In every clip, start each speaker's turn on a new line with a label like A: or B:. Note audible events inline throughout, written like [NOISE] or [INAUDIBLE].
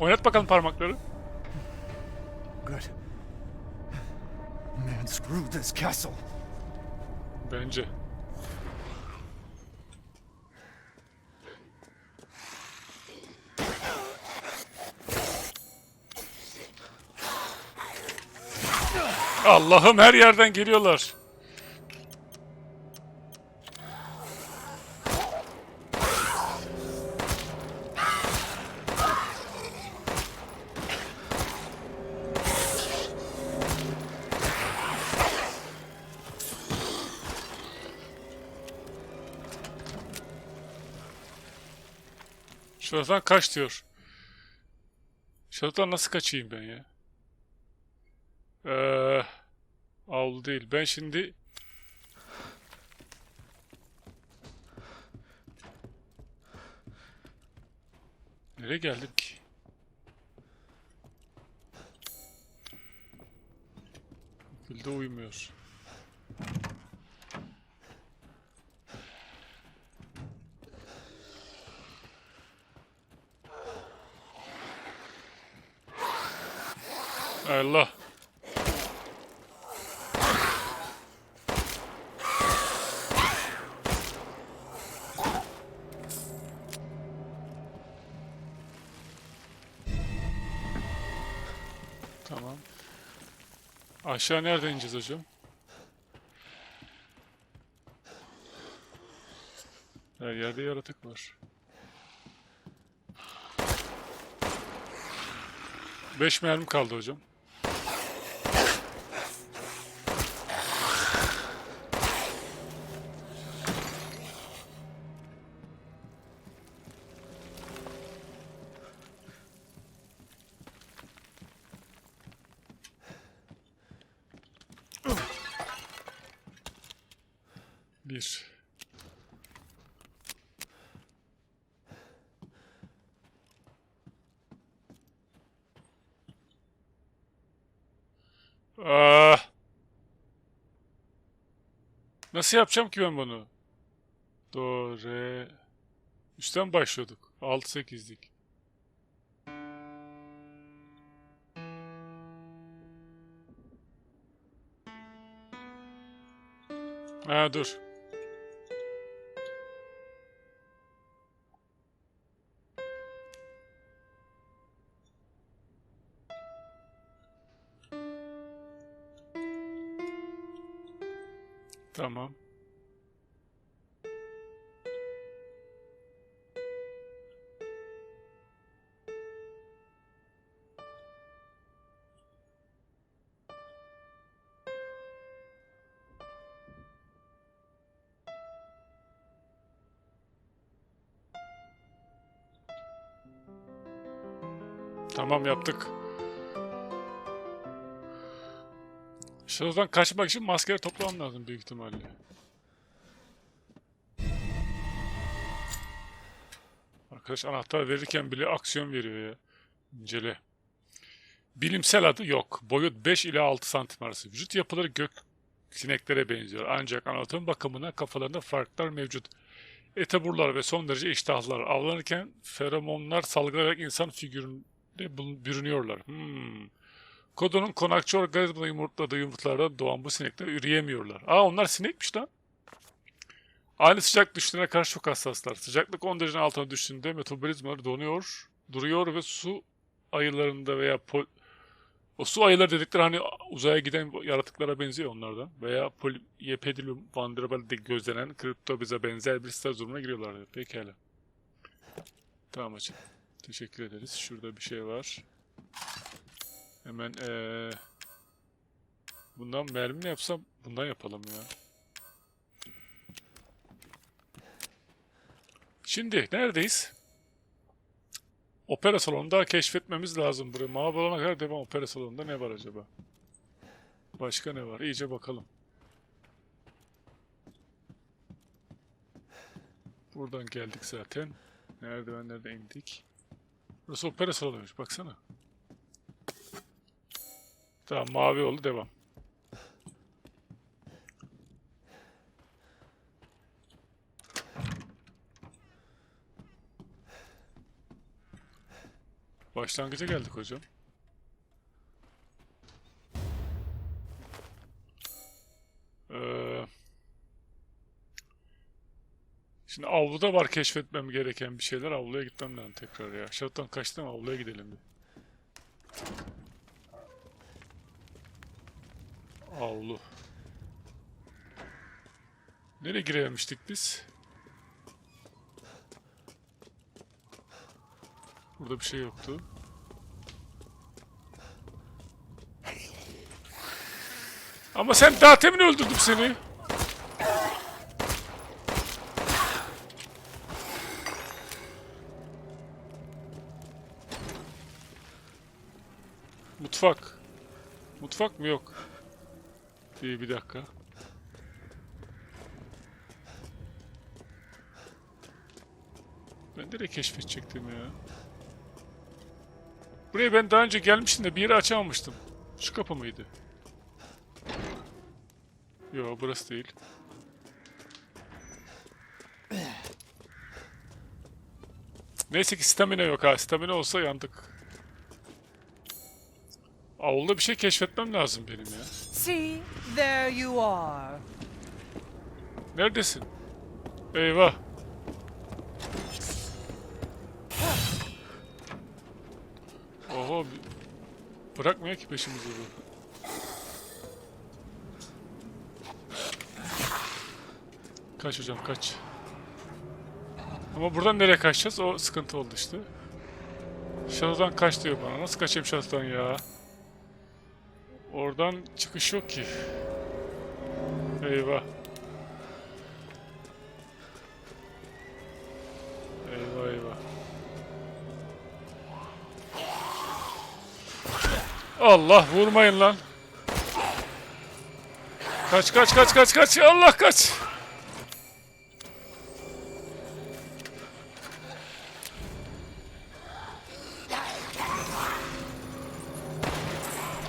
A: Oynat bakalım parmakları.
B: Good. Man, screw this castle.
A: Bence. Allah'ım her yerden geliyorlar. Şuradan kaç diyor. Şuradan nasıl kaçayım ben ya? Eee... Avlu değil. Ben şimdi... Nereye geldim ki? Gülde uymuyor. Allah. Tamam. Aşağı nereden ineceğiz hocam? Her yerde yaratık var. Beş mermi kaldı hocam. Bir. Ah. Nasıl yapacağım ki ben bunu? Do, re... Üstten başlıyorduk. 6-8'lik. Ha dur. Tamam. Tamam yaptık. Şuradan kaçmak için maskeleri toplamam lazım büyük ihtimalle. Arkadaş anahtar verirken bile aksiyon veriyor ya. İncele. Bilimsel adı yok. Boyut 5 ile 6 santim arası. Vücut yapıları gök sineklere benziyor. Ancak anatomi bakımına kafalarında farklar mevcut. Etaburlar ve son derece iştahlılar. Avlanırken feromonlar salgılayarak insan figüründe bürünüyorlar. Hmm. Kodonun konakçı organizmada yumurtladığı yumurtlardan doğan bu sinekler üreyemiyorlar. Aa onlar sinekmiş lan. Aynı sıcak düştüğüne karşı çok hassaslar. Sıcaklık 10 derecenin altına düştüğünde metabolizmaları donuyor, duruyor ve su ayılarında veya pol... O su ayıları dedikleri hani uzaya giden yaratıklara benziyor onlardan. Veya Polyepedilum vandrabal'de gözlenen kriptobize benzer bir staj durumuna giriyorlar. Pekala. Tamam hocam. Teşekkür ederiz. Şurada bir şey var. Hemen eee bundan mermi mi yapsam bundan yapalım ya. Şimdi neredeyiz? Opera salonunda keşfetmemiz lazım burayı. Mavi kadar devam opera salonunda ne var acaba? Başka ne var? İyice bakalım. Buradan geldik zaten. Merdivenlerden indik. Burası opera salonuymuş. Baksana. Tamam mavi oldu devam. Başlangıca geldik hocam. Ee, şimdi avluda var keşfetmem gereken bir şeyler. Avluya gitmem lazım tekrar ya. Şattan kaçtım avluya gidelim bir. Avlu. Nereye girememiştik biz? Burada bir şey yoktu. Ama sen daha temin öldürdüm seni. Mutfak. Mutfak mı yok? Bir, bir dakika. Ben nereye keşfedecektim ya? Buraya ben daha önce gelmiştim de bir yeri açamamıştım. Şu kapı mıydı? Yo burası değil. Neyse ki stamina yok ha. Stamina olsa yandık. Avulda bir şey keşfetmem lazım benim ya.
C: See, there you are.
A: Neredesin? Eyvah. Oho. Bırakmıyor ki peşimizi bu. Kaç hocam kaç. Ama buradan nereye kaçacağız? O sıkıntı oldu işte. Şatodan kaç diyor bana. Nasıl kaçayım şatodan ya? Oradan çıkış yok ki. Eyvah. Eyvah eyvah. Allah vurmayın lan. Kaç kaç kaç kaç kaç Allah kaç.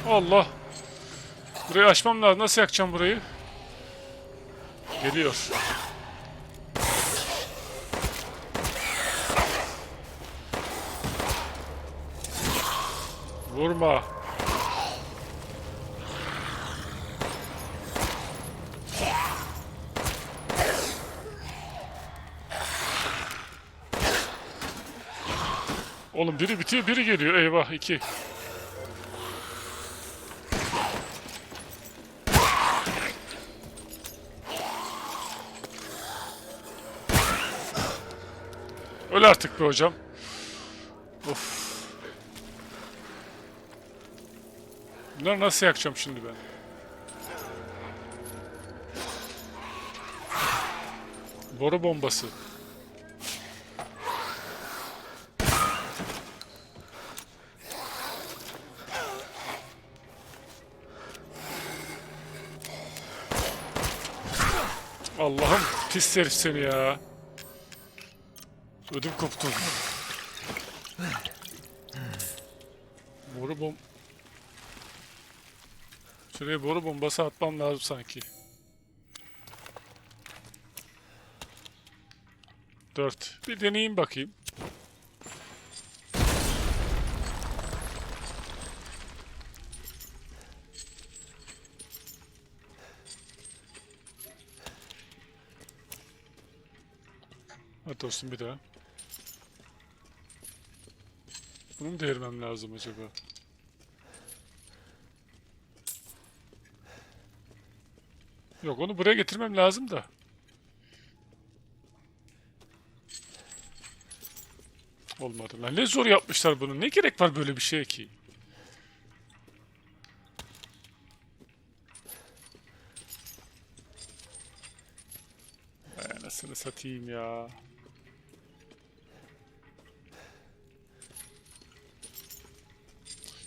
A: Allah. Burayı açmam lazım. Nasıl yakacağım burayı? Geliyor. Vurma. Oğlum biri bitiyor, biri geliyor. Eyvah, iki. Öl artık be hocam. Of. Bunları nasıl yakacağım şimdi ben? Boru bombası. Allah'ım pis herif seni ya. Ödüm koptu. Boru bom... Şuraya boru bombası atmam lazım sanki. Dört. Bir deneyeyim bakayım. Hadi dostum bir daha. Bunu mu devirmem lazım acaba? Yok onu buraya getirmem lazım da. Olmadı lan. Ne zor yapmışlar bunu. Ne gerek var böyle bir şeye ki? Ay, Anasını satayım ya.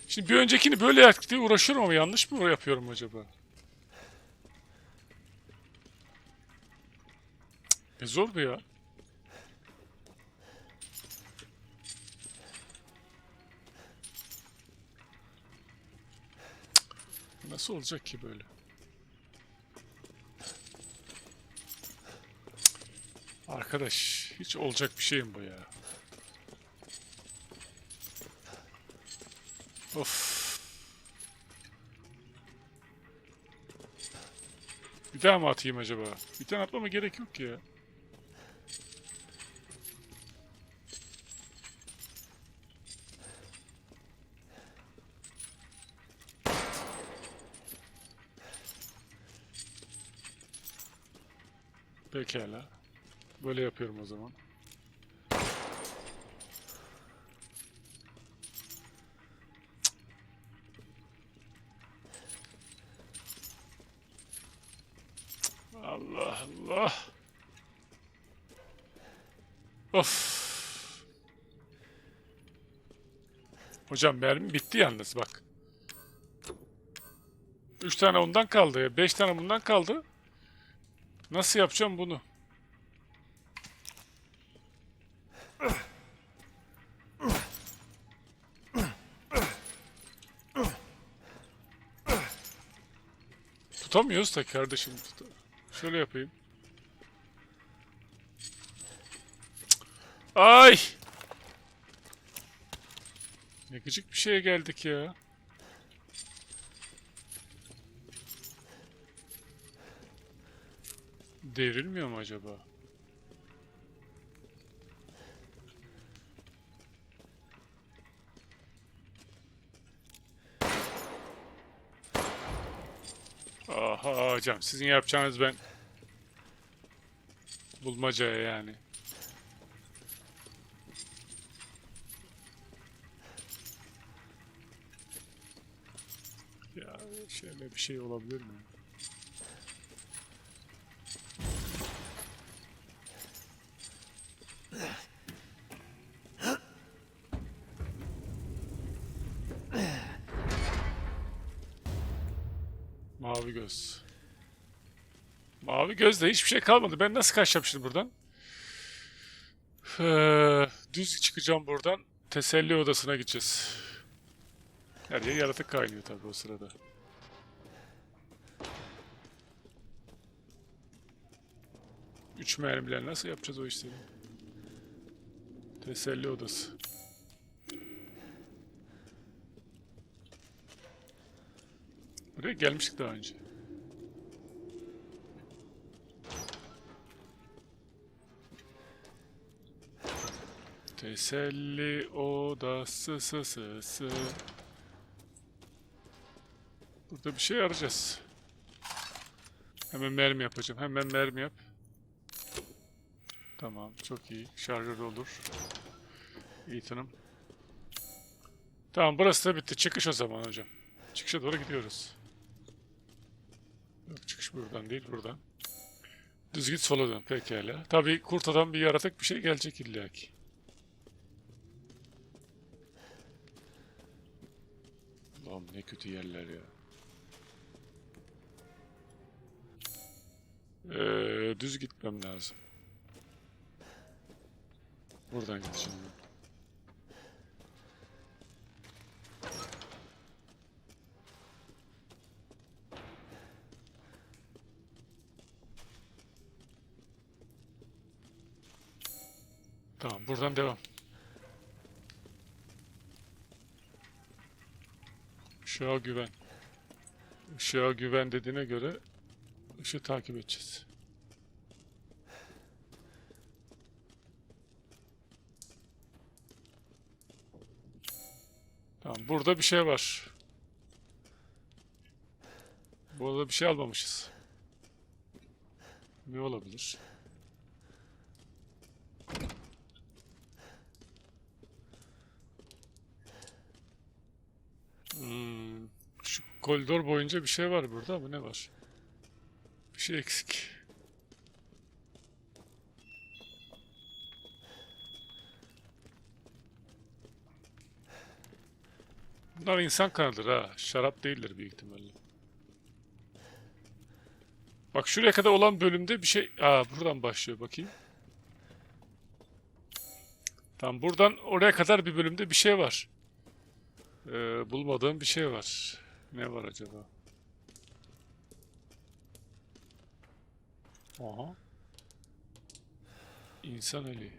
A: Şimdi bir öncekini böyle yaptık uğraşıyorum ama yanlış mı yapıyorum acaba? Ne zor bu ya. Nasıl olacak ki böyle? Arkadaş hiç olacak bir şey mi bu ya? Of. Bir daha mı atayım acaba? Bir tane atmama gerek yok ya. Pekala. Böyle yapıyorum o zaman. Allah Allah. Of. Hocam mermi bitti yalnız bak. Üç tane ondan kaldı ya. Beş tane bundan kaldı. Nasıl yapacağım bunu? Tutamıyoruz da kardeşim. Tut- Şöyle yapayım. Ay! Ne gıcık bir şeye geldik ya. Devrilmiyor mu acaba? Aha hocam sizin yapacağınız ben bulmacaya yani. Ya şöyle bir şey olabilir mi? Mavi göz. Mavi gözde hiçbir şey kalmadı. Ben nasıl kaçacağım şimdi buradan? Ee, düz çıkacağım buradan. Teselli odasına gideceğiz. Her yer yaratık kaynıyor tabii o sırada. Üç mermiler nasıl yapacağız o işleri? Teselli odası. Buraya gelmiştik daha önce. Teselli odası sı sı sı. Burada bir şey arayacağız. Hemen mermi yapacağım. Hemen mermi yap. Tamam, çok iyi. Şarjör olur. Ethan'ım. Tamam, burası da bitti. Çıkış o zaman hocam. Çıkışa doğru gidiyoruz. Yok, çıkış buradan değil, buradan. Düz git sola dön. Pekala. Tabii kurt adam bir yaratık bir şey gelecek illaki. Allah'ım ne kötü yerler ya. Ee, düz gitmem lazım. Buradan gideceğim. Tamam buradan devam. Işığa güven. Işığa güven dediğine göre ışığı takip edeceğiz. Tamam burada bir şey var. Burada bir şey almamışız. Ne olabilir? Hmm, şu koridor boyunca bir şey var burada ama ne var? Bir şey eksik. Bunlar insan kanıdır ha. Şarap değildir büyük ihtimalle. Bak şuraya kadar olan bölümde bir şey... Aa buradan başlıyor bakayım. Tamam buradan oraya kadar bir bölümde bir şey var. Ee, bulmadığım bir şey var. Ne var acaba? Aha. İnsan eli.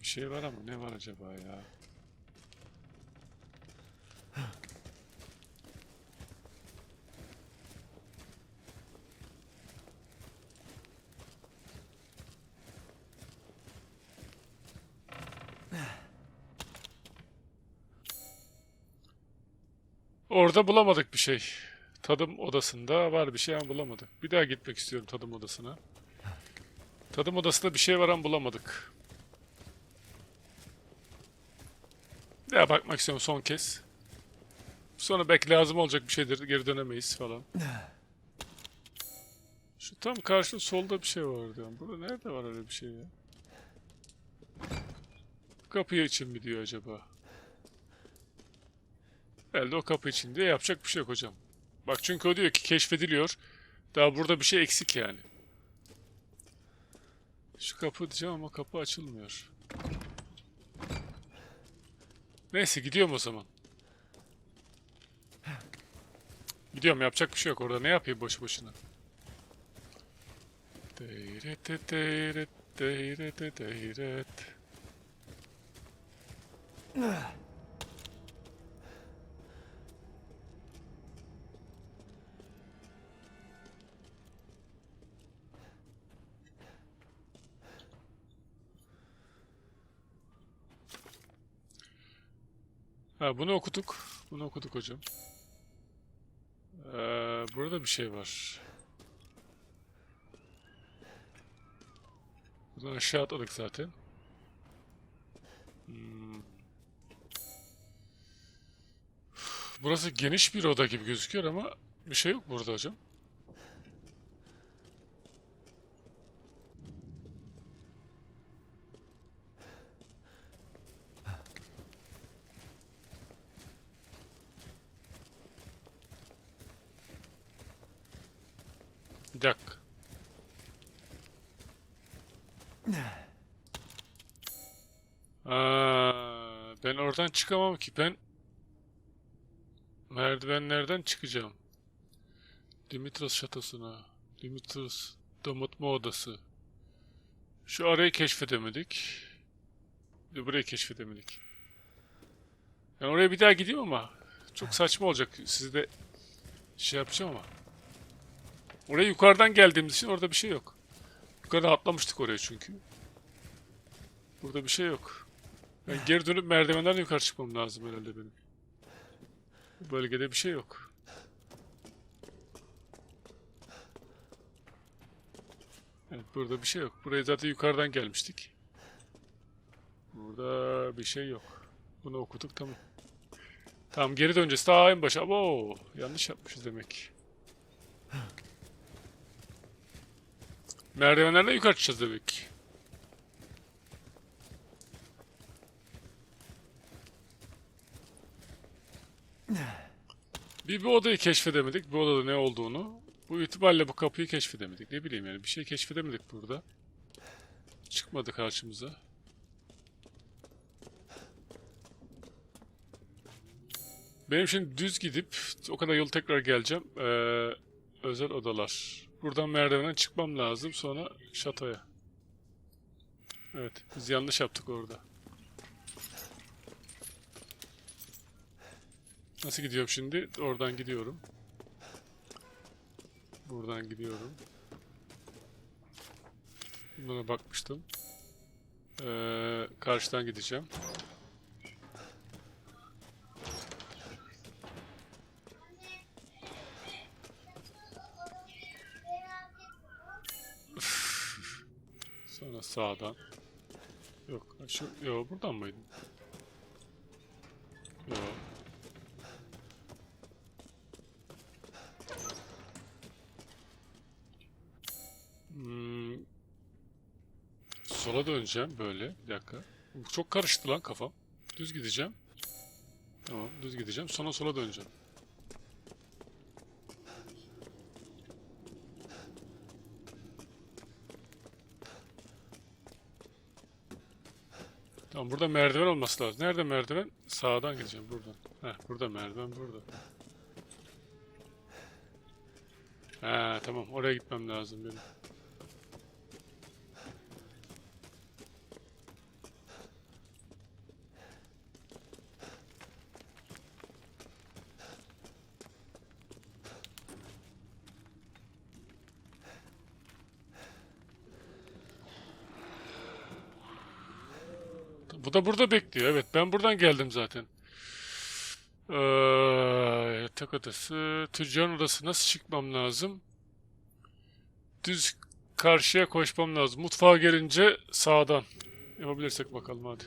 A: Bir şey var ama ne var acaba ya? Orada bulamadık bir şey. Tadım odasında var bir şey ama bulamadık. Bir daha gitmek istiyorum tadım odasına. Tadım odasında bir şey var ama bulamadık. Bir daha bakmak istiyorum son kez. Sonra belki lazım olacak bir şeydir. Geri dönemeyiz falan. Şu tam karşı solda bir şey var diyorum. Burada nerede var öyle bir şey ya? Kapıyı için mi diyor acaba? Herhalde o kapı için diye yapacak bir şey yok hocam. Bak çünkü o diyor ki keşfediliyor. Daha burada bir şey eksik yani. Şu kapı diyeceğim ama kapı açılmıyor. Neyse gidiyorum o zaman. Gidiyorum yapacak bir şey yok orada. Ne yapayım boşu boşuna? Deyret deyret deyret deyret. Ha bunu okuduk. Bunu okuduk hocam. Ee, burada bir şey var. Buradan aşağı atladık zaten. Hmm. Burası geniş bir oda gibi gözüküyor ama bir şey yok burada hocam. Bir dakika. Aa, ben oradan çıkamam ki. Ben merdivenlerden çıkacağım. Dimitros şatosuna. Dimitros damıtma odası. Şu arayı keşfedemedik. De burayı keşfedemedik. Ben oraya bir daha gideyim ama çok saçma olacak. Sizi de şey yapacağım ama. Oraya yukarıdan geldiğimiz için orada bir şey yok. Yukarıda atlamıştık oraya çünkü. Burada bir şey yok. Ben geri dönüp merdivenlerden yukarı çıkmam lazım herhalde benim. Bu bölgede bir şey yok. Evet burada bir şey yok. Buraya zaten yukarıdan gelmiştik. Burada bir şey yok. Bunu okuduk tamam. Tamam geri döneceğiz. Daha en başa. Oo, yanlış yapmışız demek. Merdivenlerden yukarı çıkacağız demek ki. Bir, bir odayı keşfedemedik. Bu odada ne olduğunu. Bu itibariyle bu kapıyı keşfedemedik. Ne bileyim yani bir şey keşfedemedik burada. Çıkmadı karşımıza. Benim şimdi düz gidip o kadar yol tekrar geleceğim. Ee, özel odalar. Buradan merdivenden çıkmam lazım sonra şatoya. Evet biz yanlış yaptık orada. Nasıl gidiyorum şimdi? Oradan gidiyorum. Buradan gidiyorum. Bunlara bakmıştım. Ee, karşıdan gideceğim. Sağdan. Yok, şu, yok buradan mıydı? Yok. Hmm. Sola döneceğim böyle. Bir dakika. Çok karıştı lan kafam. Düz gideceğim. Tamam, düz gideceğim. Sonra sola döneceğim. Tamam burada merdiven olması lazım. Nerede merdiven? Sağdan gideceğim buradan. Heh, burada merdiven burada. Ha tamam oraya gitmem lazım benim. Da burada bekliyor. Evet ben buradan geldim zaten. Ee, yatak odası. Tüccarın odası. Nasıl çıkmam lazım? Düz karşıya koşmam lazım. Mutfağa gelince sağdan. Yapabilirsek bakalım hadi.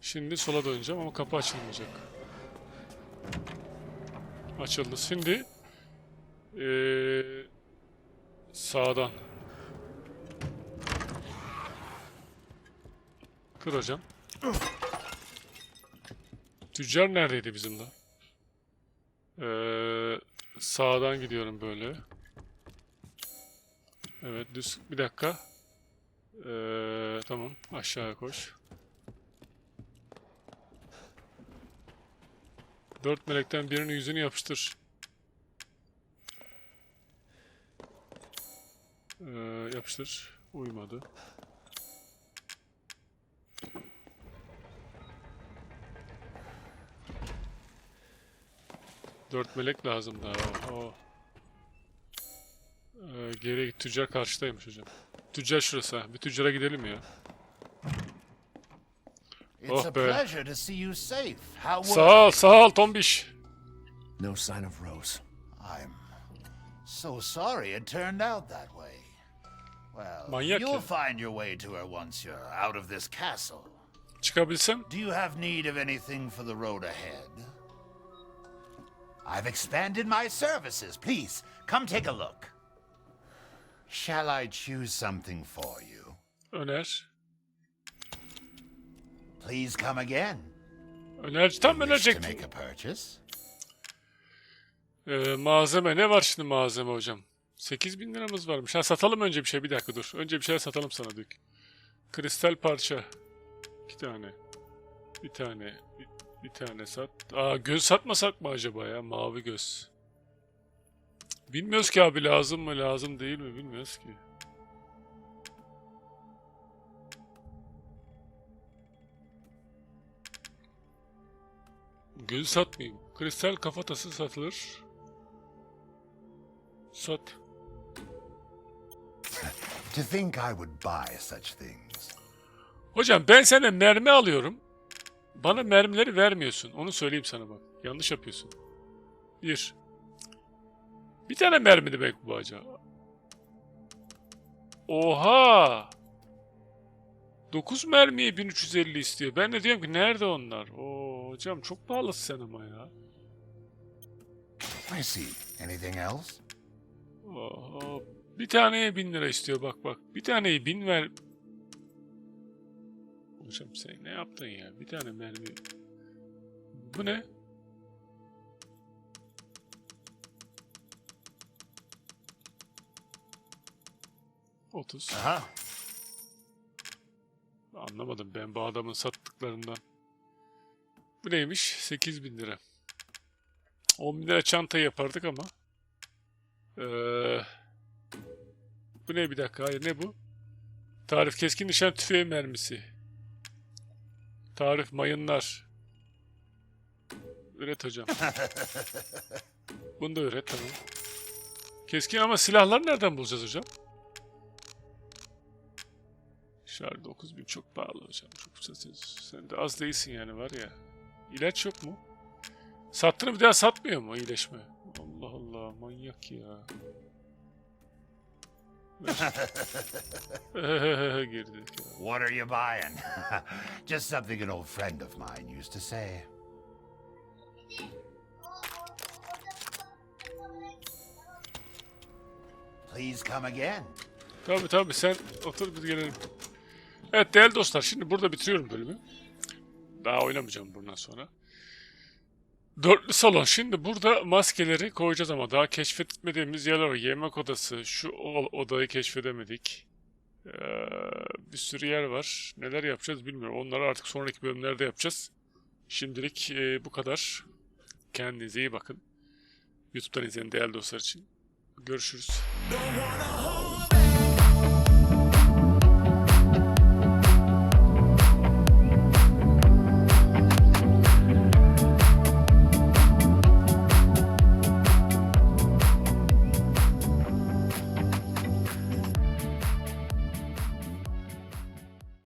A: Şimdi sola döneceğim ama kapı açılmayacak. Açıldı. Şimdi eee, sağdan. Kır hocam. Tüccar neredeydi bizim de? Eee, sağdan gidiyorum böyle. Evet düz. Bir dakika. Eee, tamam aşağıya koş. Dört melekten birinin yüzünü yapıştır. Ee, yapıştır. Uymadı. Dört melek lazım daha. Oo. Ee, geriye. Tüccar karşıdaymış hocam. Tüccar şurası. Bir tüccara gidelim ya.
D: Oh, it's
A: Oh,
D: a
A: be.
D: pleasure to see you safe. How were
A: Sağ ol, sağ ol Tombiş.
B: No sign of Rose.
D: I'm so sorry it turned out that way. Well,
A: Manyak
D: you'll
A: ya.
D: find your way to her once you're out of this castle.
A: Çıkabilsem.
D: Do you have need of anything for the road ahead? I've expanded my services. Please, come take a look. Shall I choose something for you?
A: Öner.
D: Please come again.
A: Öner, tam
D: Wish to
A: önerecektim.
D: make a purchase?
A: Ee, malzeme ne var şimdi malzeme hocam? 8000 liramız varmış. Ha satalım önce bir şey bir dakika dur. Önce bir şeyler satalım sana Dük. Kristal parça. İki tane. Bir tane. Bir, bir tane sat. Aa göz satmasak mı acaba ya? Mavi göz. Bilmiyoruz ki abi lazım mı lazım değil mi bilmiyoruz ki. Göz satmayayım. Kristal kafatası satılır. Sat.
D: To think I would buy such things.
A: Hocam ben senden mermi alıyorum. Bana mermileri vermiyorsun. Onu söyleyeyim sana bak. Yanlış yapıyorsun. Bir. Bir tane mermi demek bu acaba. Oha! 9 mermiye 1350 istiyor. Ben de diyorum ki nerede onlar? Oo hocam çok pahalı sen ama ya.
D: I see. Anything else?
A: Oha. Bir taneye 1000 lira istiyor bak bak. Bir taneyi 1000 ver. Hocam sen ne yaptın ya? Bir tane mermi. Bu ne? Otuz.
D: Aha.
A: Anlamadım ben bu adamın sattıklarından. Bu neymiş? 8000 lira. 10 bin lira çanta yapardık ama. Ee, bu ne bir dakika? Hayır ne bu? Tarif keskin nişan tüfeği mermisi. Tarif mayınlar. Üret hocam. [LAUGHS] Bunu da üret tamam. Keskin ama silahlar nereden bulacağız hocam? Şar 9000 çok pahalı hocam. Çok, sen de az değilsin yani var ya. İlaç yok mu? Sattığını bir daha satmıyor mu iyileşme? Allah Allah manyak ya. [LAUGHS] [LAUGHS] Girdik ya.
D: What are you buying? [LAUGHS] Just something an old friend of mine used to say. Please come again.
A: Tabii tabii sen otur biz gelelim. Evet değerli dostlar şimdi burada bitiriyorum bölümü. Daha oynamayacağım bundan sonra. Dörtlü salon. Şimdi burada maskeleri koyacağız ama daha keşfetmediğimiz yerler var. Yemek odası. Şu odayı keşfedemedik. Ee, bir sürü yer var. Neler yapacağız bilmiyorum. Onları artık sonraki bölümlerde yapacağız. Şimdilik e, bu kadar. Kendinize iyi bakın. YouTube'dan izleyen değerli dostlar için. Görüşürüz.